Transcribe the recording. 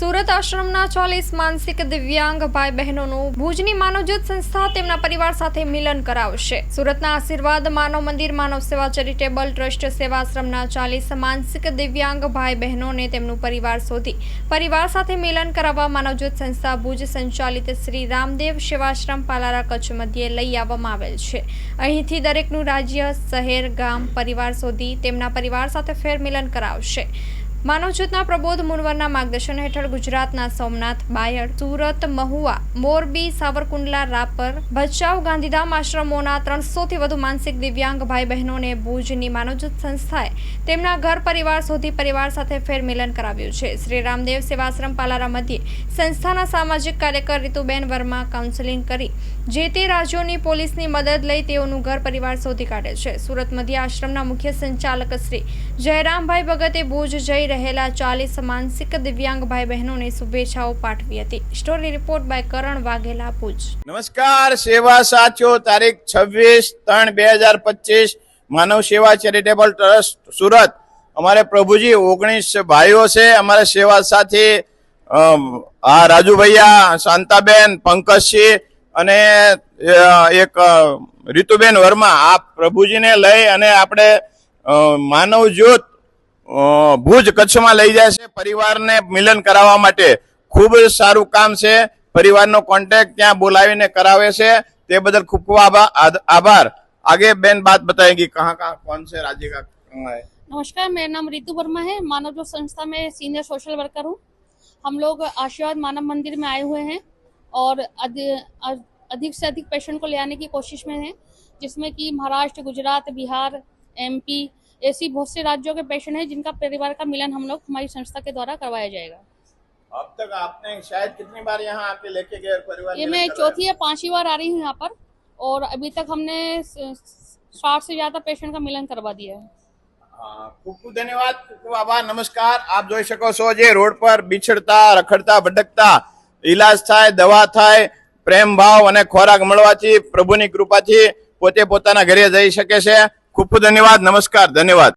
સુરત આશ્રમના ચાલીસ માનસિક દિવ્યાંગ ભાઈ બહેનોનું ભુજની માનવજ્યોત સંસ્થા તેમના પરિવાર સાથે મિલન કરાવશે. સુરતના આશીર્વાદ માનવ મંદિર, માનવ સેવા ચેરિટેબલ ટ્રસ્ટ સેવાશ્રમના ચાલીસ માનસિક દિવ્યાંગ ભાઈ બહેનોને તેમનું પરિવાર શોધી પરિવાર સાથે મિલન કરાવવા માનવજ્યોત સંસ્થા ભુજ સંચાલિત શ્રી રામદેવ સેવાશ્રમ પાલારા કચ્છ મધ્યે લઈ આવવામાં આવેલ છે. અહીંથી દરેકનું રાજ્ય, શહેર, ગામ પરિવાર શોધી તેમના પરિવાર સાથે ફેર મિલન કરાવશે. માનવજ્યોતના પ્રબોધ મુનવરના માર્ગદર્શન હેઠળ ગુજરાતના સોમનાથ, બાયડ, સુરત, મહુવા, મોરબી, સાવરકુંડલા, રાપર, ભચાઉ, ગાંધીધામ આશ્રમોના ત્રણસોથી વધુ માનસિક દિવ્યાંગ ભાઈ બહેનોને ભુજની માનવજ્યોત સંસ્થાએ તેમના ઘર પરિવાર શોધી પરિવાર સાથે ફેર મિલન કરાવ્યું છે. શ્રી રામદેવ સેવાશ્રમ પાલારા મધ્યે સંસ્થાના સામાજિક કાર્યકર રીતુબેન વર્મા કાઉન્સેલિંગ કરી જે તે રાજ્યોની પોલીસની મદદ લઈ તેઓનું ઘર પરિવાર શોધી કાઢે છે. સુરત મધ્ય આશ્રમના મુખ્ય સંચાલક શ્રી જયરામભાઈ ભગતે ભુજ જઈ રહેલા ચાલીસ માનસિક દિવ્યાંગ ભાઈ બહેનોને શુભેચ્છાઓ પાઠવી હતી. Story report by Karan Vaghela, Bhuj. નમસ્કાર, સેવા સાચો તારીખ છવ્વીસ ત્રણ બે હજાર પચીસ, માનવ સેવા ચેરિટેબલ ટ્રસ્ટ, સુરત. અમારે પ્રભુજી ઓગણીસ ભાઈઓ છે. અમારે સેવા સાથી આ રાજુભૈયા, શાંતાબેન, પંકજસિંહ અને એક રીતુબેન વર્મા. આ પ્રભુજીને લઈ અને આપણે માનવ જ્યોત ભુજ કચ્છમાં લઈ જાય છે પરિવારને મિલન કરાવવા માટે ખૂબ જ સારું કામ છે પરિવારનો કોન્ટેક્ટ ત્યાં બોલાવીને કરાવે છે તે બદલ ખૂબ ખૂબ આભા- આદ- આભાર आगे बेन बात बताएंगी कहाँ कहाँ कौन से राज्य का कहाँ है नमस्कार मेरा नाम रितु वर्मा है मानव जो संस्था में सीनियर सोशल वर्कर हूँ हम लोग आशीर्वाद मानव मंदिर में आए हुए हैं और अधि- अ- अधिक से अधिक पेशेंट को ले आने की कोशिश में हैं जिसमें कि महाराष्ट्र गुजरात बिहार एमपी ऐसी बहुत से राज्यों के पेशेंट हैं जिनका परिवार का मिलन हम लोग हमारी संस्था के द्वारा करवाया जाएगा अब तक आपने शायद कितनी बार यहाँ आके लेके गए और परिवार ये मिलन मैं करवाया? चौथी या पांचवी बार आ रही हूँ यहाँ पर और अभी तक हमने साठ से ज्यादा पेशेंट का मिलन करवा दिया है હા, ખૂબ ખૂબ ધન્યવાદ ખૂબ ખૂબ આભાર નમસ્કાર આપ જોઈ શકો છો જે રોડ પર બિછડતા રખડતા ભટકતા ઈલાજ થાય દવા થાય પ્રેમ ભાવ અને ખોરાક મળવાથી પ્રભુની કૃપાથી પોતે પોતાના ઘરે જઈ શકે છે ખૂબ ખૂબ ધન્યવાદ નમસ્કાર ધન્યવાદ.